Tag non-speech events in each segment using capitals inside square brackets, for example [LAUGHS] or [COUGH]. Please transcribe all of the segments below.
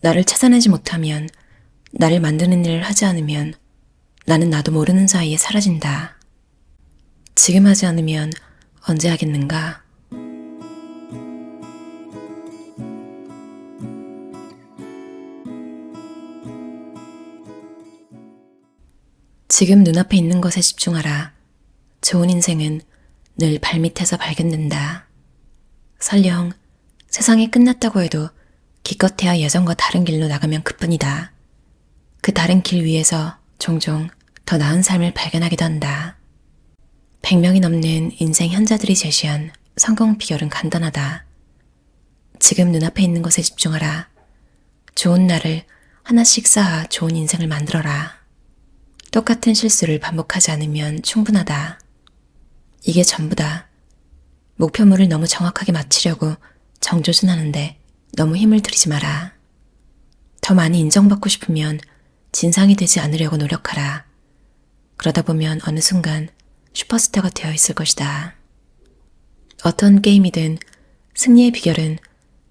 나를 찾아내지 못하면, 나를 만드는 일을 하지 않으면 나는 나도 모르는 사이에 사라진다. 지금 하지 않으면 언제 하겠는가? 지금 눈앞에 있는 것에 집중하라. 좋은 인생은 늘 발밑에서 발견된다. 설령 세상이 끝났다고 해도 기껏해야 예전과 다른 길로 나가면 그뿐이다. 그 다른 길 위에서 종종 더 나은 삶을 발견하기도 한다. 100명이 넘는 인생 현자들이 제시한 성공 비결은 간단하다. 지금 눈앞에 있는 것에 집중하라. 좋은 날을 하나씩 쌓아 좋은 인생을 만들어라. 똑같은 실수를 반복하지 않으면 충분하다. 이게 전부다. 목표물을 너무 정확하게 맞추려고 정조준하는데 너무 힘을 들이지 마라. 더 많이 인정받고 싶으면 진상이 되지 않으려고 노력하라. 그러다 보면 어느 순간 슈퍼스타가 되어 있을 것이다. 어떤 게임이든 승리의 비결은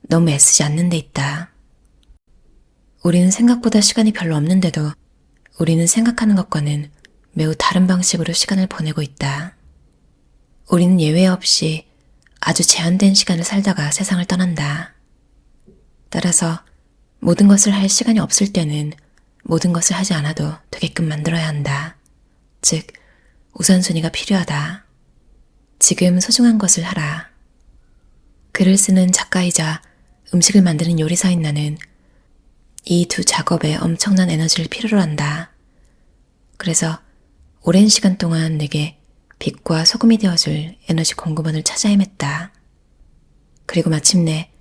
너무 애쓰지 않는 데 있다. 우리는 생각보다 시간이 별로 없는데도 우리는 생각하는 것과는 매우 다른 방식으로 시간을 보내고 있다. 우리는 예외 없이 아주 제한된 시간을 살다가 세상을 떠난다. 따라서 모든 것을 할 시간이 없을 때는 모든 것을 하지 않아도 되게끔 만들어야 한다. 즉, 우선순위가 필요하다. 지금 소중한 것을 하라. 글을 쓰는 작가이자 음식을 만드는 요리사인 나는 이 두 작업에 엄청난 에너지를 필요로 한다. 그래서 오랜 시간 동안 내게 빛과 소금이 되어줄 에너지 공급원을 찾아 헤맸다. 그리고 마침내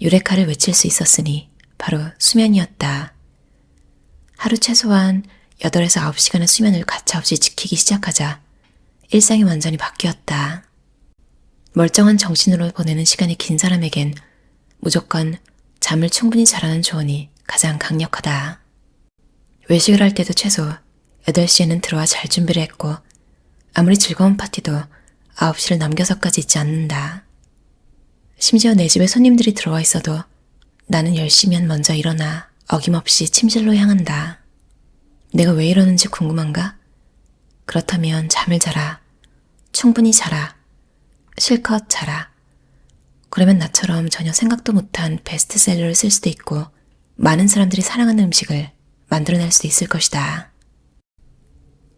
유레카를 외칠 수 있었으니 바로 수면이었다. 하루 최소한 8에서 9시간의 수면을 가차없이 지키기 시작하자 일상이 완전히 바뀌었다. 멀쩡한 정신으로 보내는 시간이 긴 사람에겐 무조건 잠을 충분히 자라는 조언이 가장 강력하다. 외식을 할 때도 최소 8시에는 들어와 잘 준비를 했고 아무리 즐거운 파티도 9시를 넘겨서까지 있지 않는다. 심지어 내 집에 손님들이 들어와 있어도 나는 10시면 먼저 일어나 어김없이 침실로 향한다. 내가 왜 이러는지 궁금한가? 그렇다면 잠을 자라. 충분히 자라. 실컷 자라. 그러면 나처럼 전혀 생각도 못한 베스트셀러를 쓸 수도 있고 많은 사람들이 사랑하는 음식을 만들어낼 수도 있을 것이다.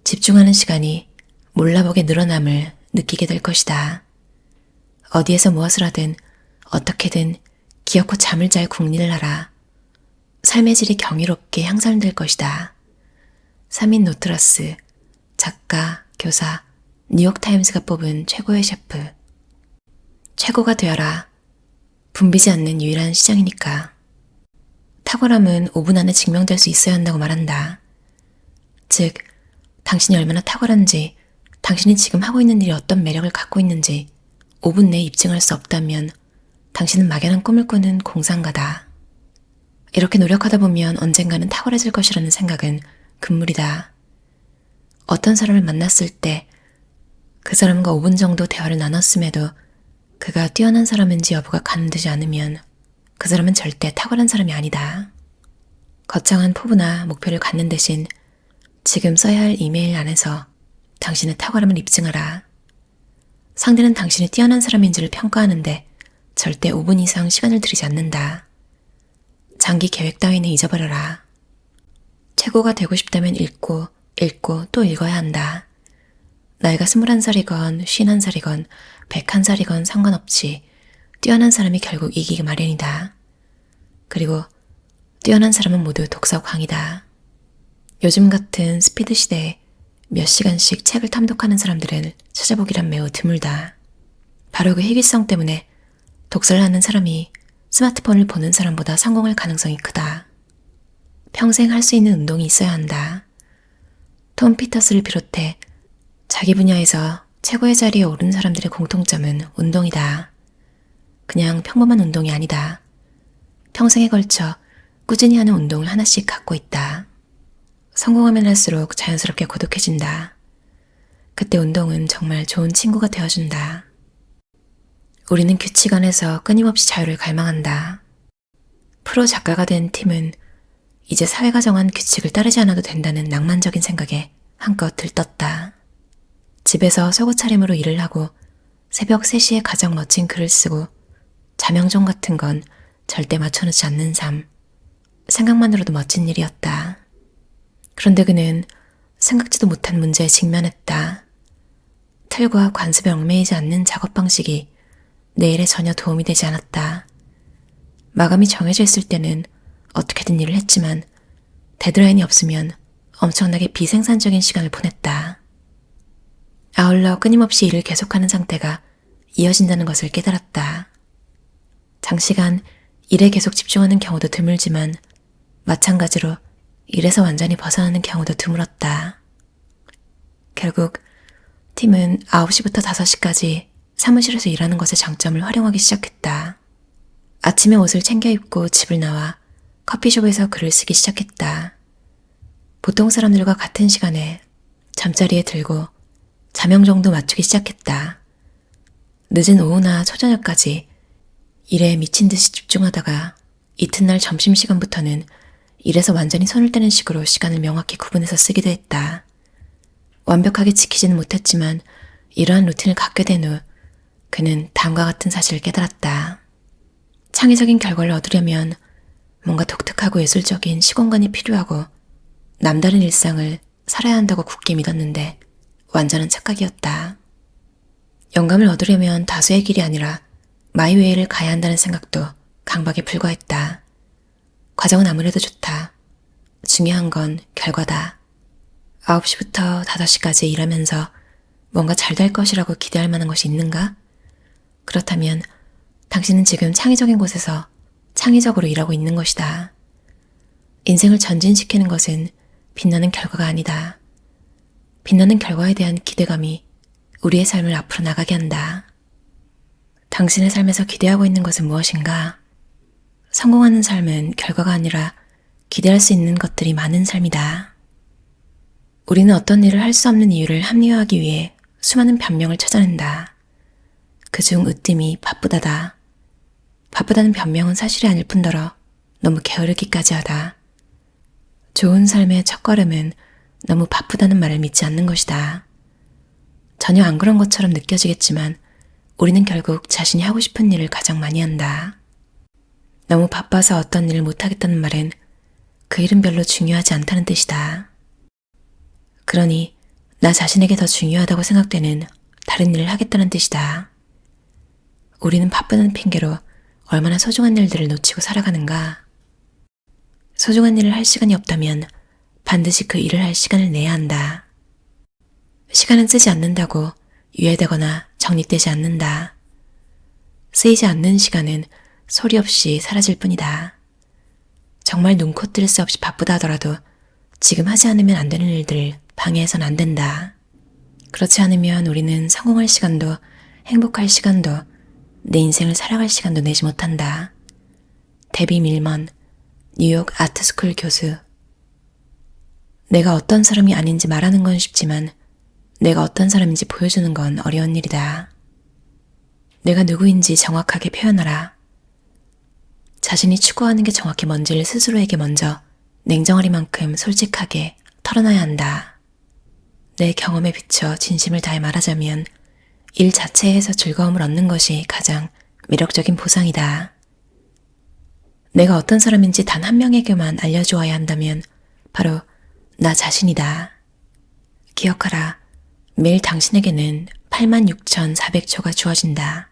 집중하는 시간이 몰라보게 늘어남을 느끼게 될 것이다. 어디에서 무엇을 하든 어떻게든 기어코 잠을 잘 궁리를 하라. 삶의 질이 경이롭게 향상될 것이다. 3인 노트러스, 작가, 교사, 뉴욕타임스가 뽑은 최고의 셰프. 최고가 되어라. 붐비지 않는 유일한 시장이니까. 탁월함은 5분 안에 증명될 수 있어야 한다고 말한다. 즉, 당신이 얼마나 탁월한지, 당신이 지금 하고 있는 일이 어떤 매력을 갖고 있는지 5분 내에 입증할 수 없다면 당신은 막연한 꿈을 꾸는 공상가다. 이렇게 노력하다 보면 언젠가는 탁월해질 것이라는 생각은 금물이다. 어떤 사람을 만났을 때 그 사람과 5분 정도 대화를 나눴음에도 그가 뛰어난 사람인지 여부가 가늠되지 않으면 그 사람은 절대 탁월한 사람이 아니다. 거창한 포부나 목표를 갖는 대신 지금 써야 할 이메일 안에서 당신의 탁월함을 입증하라. 상대는 당신이 뛰어난 사람인지를 평가하는데 절대 5분 이상 시간을 들이지 않는다. 장기 계획 따위는 잊어버려라. 최고가 되고 싶다면 읽고, 읽고 또 읽어야 한다. 나이가 21살이건 51살이건 101살이건 상관없이 뛰어난 사람이 결국 이기기 마련이다. 그리고 뛰어난 사람은 모두 독서광이다. 요즘 같은 스피드 시대에 몇 시간씩 책을 탐독하는 사람들을 찾아보기란 매우 드물다. 바로 그 희귀성 때문에 독서를 하는 사람이 스마트폰을 보는 사람보다 성공할 가능성이 크다. 평생 할 수 있는 운동이 있어야 한다. 톰 피터스를 비롯해 자기 분야에서 최고의 자리에 오른 사람들의 공통점은 운동이다. 그냥 평범한 운동이 아니다. 평생에 걸쳐 꾸준히 하는 운동을 하나씩 갖고 있다. 성공하면 할수록 자연스럽게 고독해진다. 그때 운동은 정말 좋은 친구가 되어준다. 우리는 규칙 안에서 끊임없이 자유를 갈망한다. 프로 작가가 된 팀은 이제 사회가 정한 규칙을 따르지 않아도 된다는 낭만적인 생각에 한껏 들떴다. 집에서 속옷 차림으로 일을 하고 새벽 3시에 가장 멋진 글을 쓰고 자명종 같은 건 절대 맞춰놓지 않는 삶. 생각만으로도 멋진 일이었다. 그런데 그는 생각지도 못한 문제에 직면했다. 틀과 관습에 얽매이지 않는 작업 방식이 내 일에 전혀 도움이 되지 않았다. 마감이 정해져 있을 때는 어떻게든 일을 했지만 데드라인이 없으면 엄청나게 비생산적인 시간을 보냈다. 아울러 끊임없이 일을 계속하는 상태가 이어진다는 것을 깨달았다. 장시간 일에 계속 집중하는 경우도 드물지만 마찬가지로 일에서 완전히 벗어나는 경우도 드물었다. 결국 팀은 9시부터 5시까지 사무실에서 일하는 것의 장점을 활용하기 시작했다. 아침에 옷을 챙겨 입고 집을 나와 커피숍에서 글을 쓰기 시작했다. 보통 사람들과 같은 시간에 잠자리에 들고 자명 정도 맞추기 시작했다. 늦은 오후나 초저녁까지 일에 미친 듯이 집중하다가 이튿날 점심시간부터는 일에서 완전히 손을 떼는 식으로 시간을 명확히 구분해서 쓰기도 했다. 완벽하게 지키지는 못했지만 이러한 루틴을 갖게 된 후 그는 다음과 같은 사실을 깨달았다. 창의적인 결과를 얻으려면 뭔가 독특하고 예술적인 시공간이 필요하고 남다른 일상을 살아야 한다고 굳게 믿었는데 완전한 착각이었다. 영감을 얻으려면 다수의 길이 아니라 마이웨이를 가야 한다는 생각도 강박에 불과했다. 과정은 아무래도 좋다. 중요한 건 결과다. 9시부터 5시까지 일하면서 뭔가 잘 될 것이라고 기대할 만한 것이 있는가? 그렇다면 당신은 지금 창의적인 곳에서 창의적으로 일하고 있는 것이다. 인생을 전진시키는 것은 빛나는 결과가 아니다. 빛나는 결과에 대한 기대감이 우리의 삶을 앞으로 나가게 한다. 당신의 삶에서 기대하고 있는 것은 무엇인가? 성공하는 삶은 결과가 아니라 기대할 수 있는 것들이 많은 삶이다. 우리는 어떤 일을 할 수 없는 이유를 합리화하기 위해 수많은 변명을 찾아낸다. 그중 으뜸이 바쁘다다. 바쁘다는 변명은 사실이 아닐 뿐더러 너무 게으르기까지 하다. 좋은 삶의 첫걸음은 너무 바쁘다는 말을 믿지 않는 것이다. 전혀 안 그런 것처럼 느껴지겠지만 우리는 결국 자신이 하고 싶은 일을 가장 많이 한다. 너무 바빠서 어떤 일을 못하겠다는 말은 그 일은 별로 중요하지 않다는 뜻이다. 그러니 나 자신에게 더 중요하다고 생각되는 다른 일을 하겠다는 뜻이다. 우리는 바쁘다는 핑계로 얼마나 소중한 일들을 놓치고 살아가는가. 소중한 일을 할 시간이 없다면 반드시 그 일을 할 시간을 내야 한다. 시간은 쓰지 않는다고 유예되거나 정립되지 않는다. 쓰이지 않는 시간은 소리 없이 사라질 뿐이다. 정말 눈코 뜰 새 없이 바쁘다 하더라도 지금 하지 않으면 안 되는 일들을 방해해선 안 된다. 그렇지 않으면 우리는 성공할 시간도 행복할 시간도 내 인생을 살아갈 시간도 내지 못한다. 데비 밀먼, 뉴욕 아트스쿨 교수. 내가 어떤 사람이 아닌지 말하는 건 쉽지만 내가 어떤 사람인지 보여주는 건 어려운 일이다. 내가 누구인지 정확하게 표현하라. 자신이 추구하는 게 정확히 뭔지를 스스로에게 먼저 냉정하리만큼 솔직하게 털어놔야 한다. 내 경험에 비춰 진심을 다해 말하자면 일 자체에서 즐거움을 얻는 것이 가장 매력적인 보상이다. 내가 어떤 사람인지 단 한 명에게만 알려주어야 한다면 바로 나 자신이다. 기억하라. 매일 당신에게는 86,400초가 주어진다.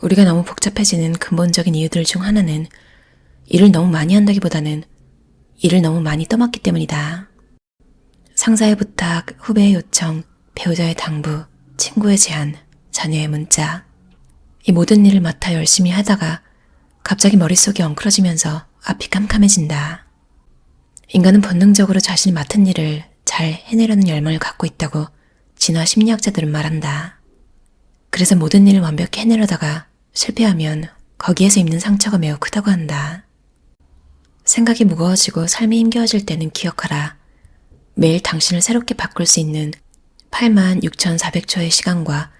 우리가 너무 복잡해지는 근본적인 이유들 중 하나는 일을 너무 많이 한다기보다는 일을 너무 많이 떠맡기 때문이다. 상사의 부탁, 후배의 요청, 배우자의 당부, 친구의 제안, 자녀의 문자. 이 모든 일을 맡아 열심히 하다가 갑자기 머릿속이 엉클어지면서 앞이 깜깜해진다. 인간은 본능적으로 자신이 맡은 일을 잘 해내려는 열망을 갖고 있다고 진화 심리학자들은 말한다. 그래서 모든 일을 완벽히 해내려다가 실패하면 거기에서 입는 상처가 매우 크다고 한다. 생각이 무거워지고 삶이 힘겨워질 때는 기억하라. 매일 당신을 새롭게 바꿀 수 있는 86,400초의 시간과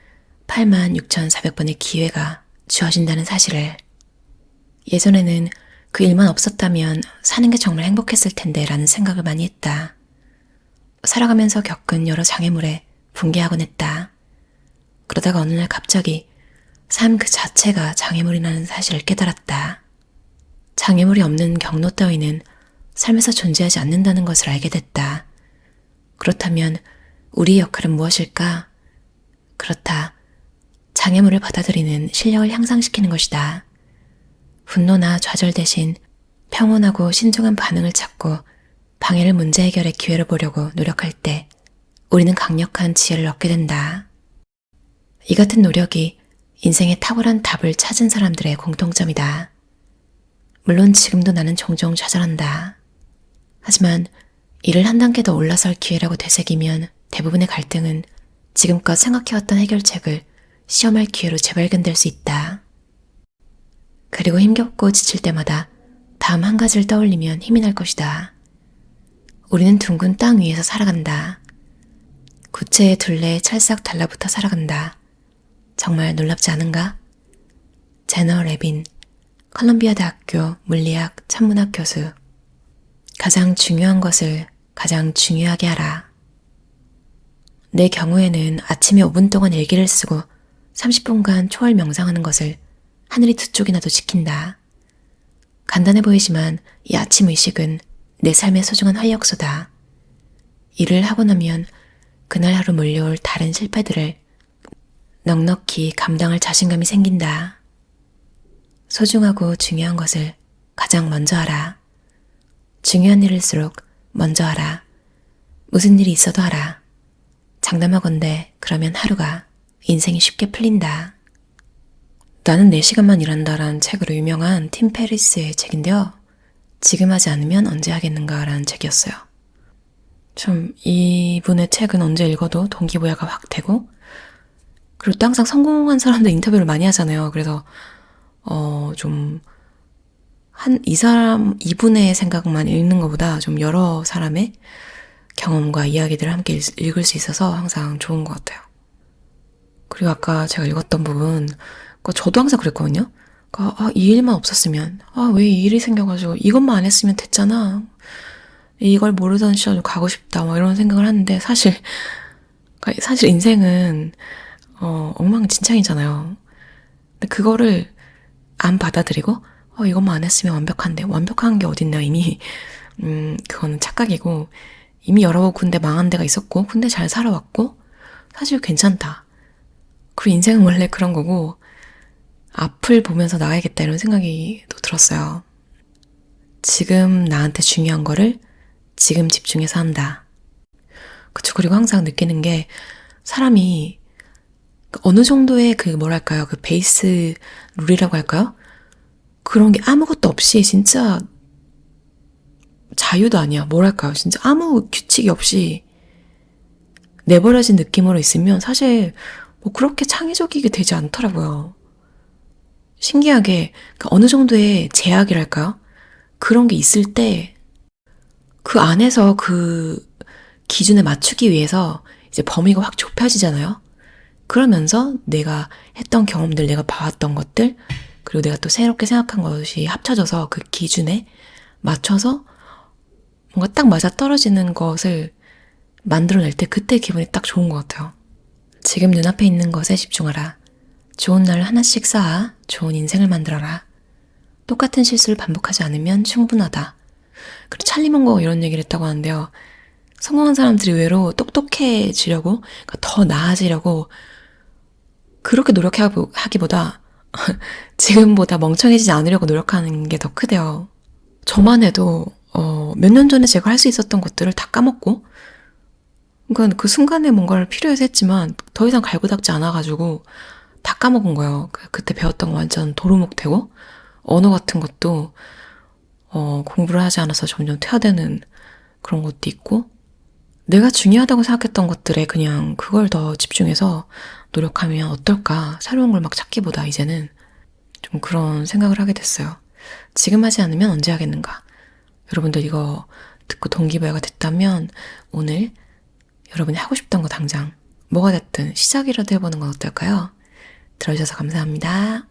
86,400번의 기회가 주어진다는 사실을 예전에는 그 일만 없었다면 사는 게 정말 행복했을 텐데 라는 생각을 많이 했다. 살아가면서 겪은 여러 장애물에 붕괴하곤 했다. 그러다가 어느 날 갑자기 삶 그 자체가 장애물이라는 사실을 깨달았다. 장애물이 없는 경로 따위는 삶에서 존재하지 않는다는 것을 알게 됐다. 그렇다면 우리의 역할은 무엇일까? 그렇다. 장애물을 받아들이는 실력을 향상시키는 것이다. 분노나 좌절 대신 평온하고 신중한 반응을 찾고 방해를 문제 해결의 기회로 보려고 노력할 때 우리는 강력한 지혜를 얻게 된다. 이 같은 노력이 인생의 탁월한 답을 찾은 사람들의 공통점이다. 물론 지금도 나는 종종 좌절한다. 하지만 이를 한 단계 더 올라설 기회라고 되새기면 대부분의 갈등은 지금껏 생각해왔던 해결책을 시험할 기회로 재발견될 수 있다. 그리고 힘겹고 지칠 때마다 다음 한 가지를 떠올리면 힘이 날 것이다. 우리는 둥근 땅 위에서 살아간다. 구체의 둘레에 찰싹 달라붙어 살아간다. 정말 놀랍지 않은가? 제너 레빈, 컬럼비아 대학교 물리학 천문학 교수. 가장 중요한 것을 가장 중요하게 하라. 내 경우에는 아침에 5분 동안 일기를 쓰고 30분간 초월 명상하는 것을 하늘이 두 쪽이나도 지킨다. 간단해 보이지만 이 아침 의식은 내 삶의 소중한 활력소다. 일을 하고 나면 그날 하루 몰려올 다른 실패들을 넉넉히 감당할 자신감이 생긴다. 소중하고 중요한 것을 가장 먼저 하라. 중요한 일일수록 먼저 하라. 무슨 일이 있어도 하라. 장담하건대 그러면 하루가 인생이 쉽게 풀린다. 나는 4시간만 일한다라는 책으로 유명한 팀 페리스의 책인데요. 지금 하지 않으면 언제 하겠는가라는 책이었어요. 좀 이분의 책은 언제 읽어도 동기부여가 확 되고 그리고 또 항상 성공한 사람들 인터뷰를 많이 하잖아요. 그래서 어 좀 한 이 사람 이분의 생각만 읽는 것보다 좀 여러 사람의 경험과 이야기들을 함께 읽- 읽을 수 있어서 항상 좋은 것 같아요. 그리고 아까 제가 읽었던 부분, 그거 저도 항상 그랬거든요. 그러니까 아, 이 일만 없었으면, 아, 왜 이 일이 생겨가지고 이것만 안 했으면 됐잖아. 이걸 모르던 시절로 가고 싶다, 막 이런 생각을 하는데 사실, 그러니까 사실 인생은 어, 엉망진창이잖아요. 근데 그거를 안 받아들이고, 어, 이것만 안 했으면 완벽한데, 완벽한 게 어딨나, 이미. 음, 그거는 착각이고, 이미 여러 군데 망한 데가 있었고, 근데 잘 살아왔고, 사실 괜찮다. 그리고 인생은 원래 그런 거고, 앞을 보면서 나가야겠다, 이런 생각이 또 들었어요. 지금 나한테 중요한 거를 지금 집중해서 한다. 그쵸. 그리고 항상 느끼는 게, 사람이 어느 정도의 그 뭐랄까요 그 베이스 룰이라고 할까요? 그런 게 아무것도 없이 진짜 자유도 아니야 뭐랄까요 진짜 아무 규칙이 없이 내버려진 느낌으로 있으면 사실 뭐 그렇게 창의적이게 되지 않더라고요. 신기하게 그 어느 정도의 제약이랄까요? 그런 게 있을 때 그 안에서 그 기준에 맞추기 위해서 이제 범위가 확 좁혀지잖아요. 그러면서 내가 했던 경험들, 내가 봐왔던 것들, 그리고 내가 또 새롭게 생각한 것이 합쳐져서 그 기준에 맞춰서 뭔가 딱 맞아 떨어지는 것을 만들어낼 때 그때 기분이 딱 좋은 것 같아요. 지금 눈앞에 있는 것에 집중하라. 좋은 날 하나씩 쌓아 좋은 인생을 만들어라. 똑같은 실수를 반복하지 않으면 충분하다. 그리고 찰리 먼거 이런 얘기를 했다고 하는데요. 성공한 사람들이 의외로 똑똑해지려고, 그러니까 더 나아지려고 그렇게 노력하기보다 [LAUGHS] 지금보다 멍청해지지 않으려고 노력하는 게 더 크대요. 저만 해도 어, 몇 년 전에 제가 할 수 있었던 것들을 다 까먹고 그러니까 그 순간에 뭔가를 필요해서 했지만 더 이상 갈고 닦지 않아가지고 다 까먹은 거예요. 그- 그때 배웠던 거 완전 도루묵 되고 언어 같은 것도 어, 공부를 하지 않아서 점점 퇴화되는 그런 것도 있고 내가 중요하다고 생각했던 것들에 그냥 그걸 더 집중해서 노력하면 어떨까 새로운 걸 막 찾기보다 이제는 좀 그런 생각을 하게 됐어요. 지금 하지 않으면 언제 하겠는가? 여러분들 이거 듣고 동기부여가 됐다면 오늘 여러분이 하고 싶던 거 당장 뭐가 됐든 시작이라도 해보는 건 어떨까요? 들어주셔서 감사합니다.